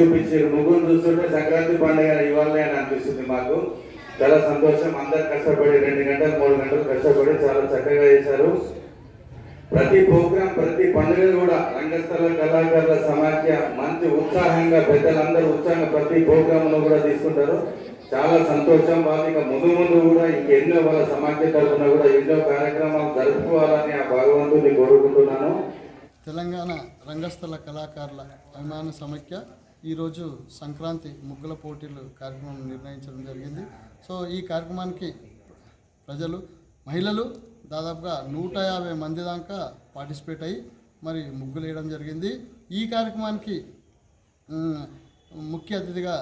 చూపించారు ముగ్గురు చూస్తుంటే సంక్రాంతి పండుగ ఇవ్వాలి అని అనిపిస్తుంది మాకు. చాలా సంతోషం. అందరు కష్టపడి రెండు గంటలు మూడు గంటలు కష్టపడి చాలా చక్కగా చేశారు. ప్రతి ప్రోగ్రాం ప్రతి పండుగ కూడా రంగస్థల కళాకారుల సమాఖ్య మంచి ఉత్సాహంగా పెద్దలందరూ ఉత్సాహంగా ప్రతి ప్రోగ్రామ్లో కూడా తీసుకుంటారు. చాలా సంతోషం. వాళ్ళు ఇక ముందు ముందు కూడా ఇంకెన్నో వాళ్ళ సమాఖ్య తరఫున కూడా ఎన్నో కార్యక్రమాలు జరుపుకోవాలని ఆ భగవంతుని కోరుకుంటున్నాను. తెలంగాణ రంగస్థల కళాకారుల అభిమాన సమాఖ్య ఈరోజు సంక్రాంతి ముగ్గుల పోటీలు కార్యక్రమం నిర్ణయించడం జరిగింది. సో ఈ కార్యక్రమానికి ప్రజలు మహిళలు దాదాపుగా నూట యాభై మంది దాకా పార్టిసిపేట్ అయ్యి మరి ముగ్గులు వేయడం జరిగింది. ఈ కార్యక్రమానికి ముఖ్య అతిథిగా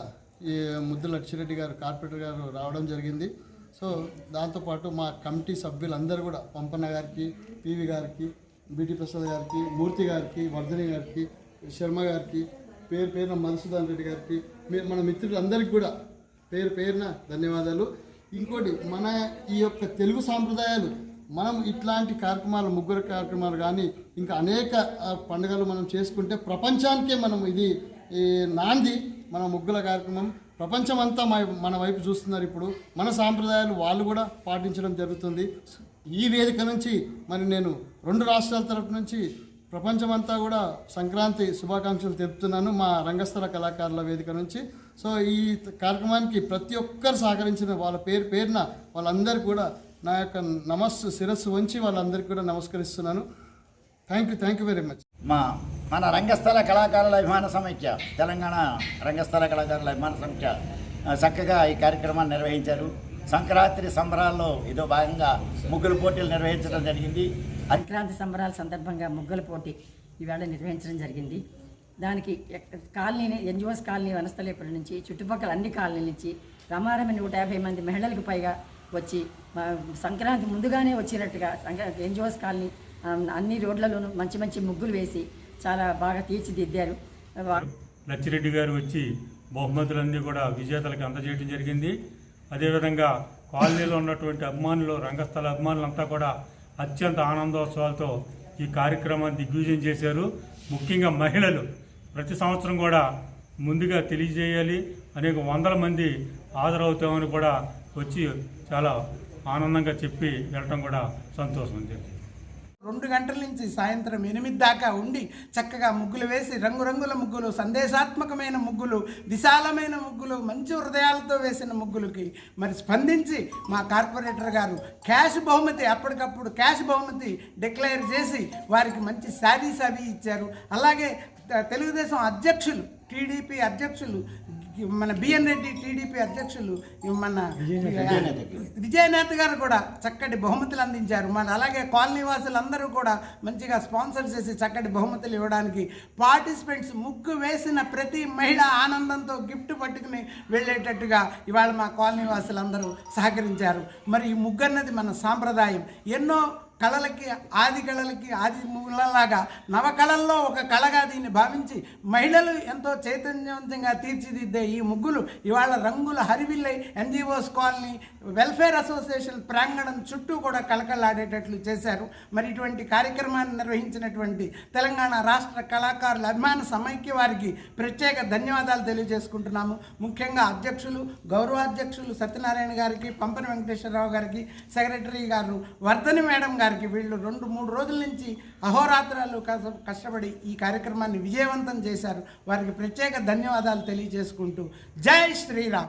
ఈ ముద్దుల లక్ష్మిరెడ్డి గారు కార్పొరేటర్ గారు రావడం జరిగింది. సో దాంతోపాటు మా కమిటీ సభ్యులందరూ కూడా పంపన్న గారికి పివి గారికి బీటీ ప్రసాద్ గారికి మూర్తి గారికి వర్ధని గారికి శర్మ గారికి పేరు పేరున మధుసూదన్ రెడ్డి గారికి మీరు మన మిత్రులందరికీ కూడా పేరు పేరున ధన్యవాదాలు. ఇంకోటి మన ఈ యొక్క తెలుగు సాంప్రదాయాలు మనం ఇట్లాంటి కార్యక్రమాలు ముగ్గురు కార్యక్రమాలు కానీ ఇంకా అనేక పండుగలు మనం చేసుకుంటే ప్రపంచానికే మనం ఇది ఈ నాంది మన ముగ్గుల కార్యక్రమం. ప్రపంచం అంతా మన వైపు చూస్తున్నారు ఇప్పుడు. మన సాంప్రదాయాలు వాళ్ళు కూడా పాటించడం జరుగుతుంది. ఈ వేదిక నుంచి మరి నేను రెండు రాష్ట్రాల తరపు నుంచి ప్రపంచమంతా కూడా సంక్రాంతి శుభాకాంక్షలు తెలుపుతున్నాను మా రంగస్థల కళాకారుల వేదిక నుంచి. సో ఈ కార్యక్రమానికి ప్రతి ఒక్కరు సహకరించిన వాళ్ళ పేరు పేరున వాళ్ళందరూ కూడా నా యొక్క నమస్సు శిరస్సు వంచి వాళ్ళందరికీ కూడా నమస్కరిస్తున్నాను. Thank you thank you very much మా మన రంగస్థల కళాకారుల అభిమాన సమైక్య తెలంగాణ రంగస్థల కళాకారుల అభిమాన సమైక్య చక్కగా ఈ కార్యక్రమాన్ని నిర్వహించారు. సంక్రాంతి సంబరాల్లో ఇదో భాగంగా ముగ్గులు పోటీలు నిర్వహించడం జరిగింది. సంక్రాంతి సంబరాల సందర్భంగా ముగ్గుల పోటీ ఈవేళ నిర్వహించడం జరిగింది. దానికి ఎక్క- కాలనీ ఎన్జిఓస్ కాలనీ వనస్థలేపురం నుంచి చుట్టుపక్కల అన్ని కాలనీల నుంచి రమారమి నూట యాభై మంది మహిళలకు పైగా వచ్చి సంక్రాంతి ముందుగానే వచ్చినట్టుగా సంక్రాంతి ఎన్జిఓస్ కాలనీ అన్ని రోడ్లలోనూ మంచి మంచి ముగ్గులు వేసి చాలా బాగా తీర్చిదిద్దారు. లచ్చిరెడ్డి గారు వచ్చి బహుమతులన్నీ కూడా విజేతలకు అందజేయడం జరిగింది. అదేవిధంగా కాలనీలో ఉన్నటువంటి అభిమానులు రంగస్థల అభిమానులంతా కూడా అత్యంత ఆనందోత్సవాలతో ఈ కార్యక్రమాన్ని దిగ్విజయం చేశారు. ముఖ్యంగా మహిళలు ప్రతి సంవత్సరం కూడా ముందుగా తెలియజేయాలి. అనేక వందల మంది హాజరవుతామని కూడా వచ్చి చాలా ఆనందంగా చెప్పి వెళ్ళటం కూడా సంతోషం ఉంది రెండు గంటల నుంచి సాయంత్రం ఎనిమిది దాకా ఉండి చక్కగా ముగ్గులు వేసి రంగురంగుల ముగ్గులు సందేశాత్మకమైన ముగ్గులు విశాలమైన ముగ్గులు మంచి హృదయాలతో వేసిన ముగ్గులకి మరి స్పందించి మా కార్పొరేటర్ గారు క్యాష్ బహుమతి అప్పటికప్పుడు క్యాష్ బహుమతి డిక్లేర్ చేసి వారికి మంచి శారీస్ అవి ఇచ్చారు. అలాగే తెలుగుదేశం అధ్యక్షులు టీడీపీ అధ్యక్షులు మన బిఎన్ రెడ్డి టీడీపీ అధ్యక్షులు మన విజయనేత. గారు కూడా చక్కటి బహుమతులు అందించారు. మన అలాగే కాలనీ వాసులందరూ కూడా మంచిగా స్పాన్సర్ చేసి చక్కటి బహుమతులు ఇవ్వడానికి పార్టిసిపెంట్స్ ముగ్గు వేసిన ప్రతి మహిళ ఆనందంతో గిఫ్ట్ పట్టుకుని వెళ్ళేటట్టుగా ఇవాళ మా కాలనీ వాసులందరూ సహకరించారు. మరి ఈ ముగ్గు అన్నది మన సాంప్రదాయం. ఎన్నో కళలకి ఆది కళలకి ఆది మూలలాగా నవకళల్లో ఒక కళగా దీన్ని భావించి మహిళలు ఎంతో చైతన్యవంతంగా తీర్చిదిద్దే ఈ ముగ్గులు ఇవాళ రంగుల హరివిల్లై ఎన్జిఓస్ కాలనీ వెల్ఫేర్ అసోసియేషన్ ప్రాంగణం చుట్టూ కూడా కళకళలాడేటట్లు చేశారు. మరి ఇటువంటి కార్యక్రమాన్ని నిర్వహించినటువంటి తెలంగాణ రాష్ట్ర కళాకారుల అభిమాన సమైక్య వారికి ప్రత్యేక ధన్యవాదాలు తెలియజేసుకుంటున్నాము. ముఖ్యంగా అధ్యక్షులు గౌరవాధ్యక్షులు సత్యనారాయణ గారికి పంపన వెంకటేశ్వరరావు గారికి సెక్రటరీ గారు వర్ధని మేడం గారు గారికి వీళ్ళు రెండు మూడు రోజుల నుంచి అహోరాత్రాలు కష్టపడి ఈ కార్యక్రమాన్ని విజయవంతం చేశారు. వారికి ప్రత్యేక ధన్యవాదాలు తెలియజేసుకుంటూ జై శ్రీరామ్.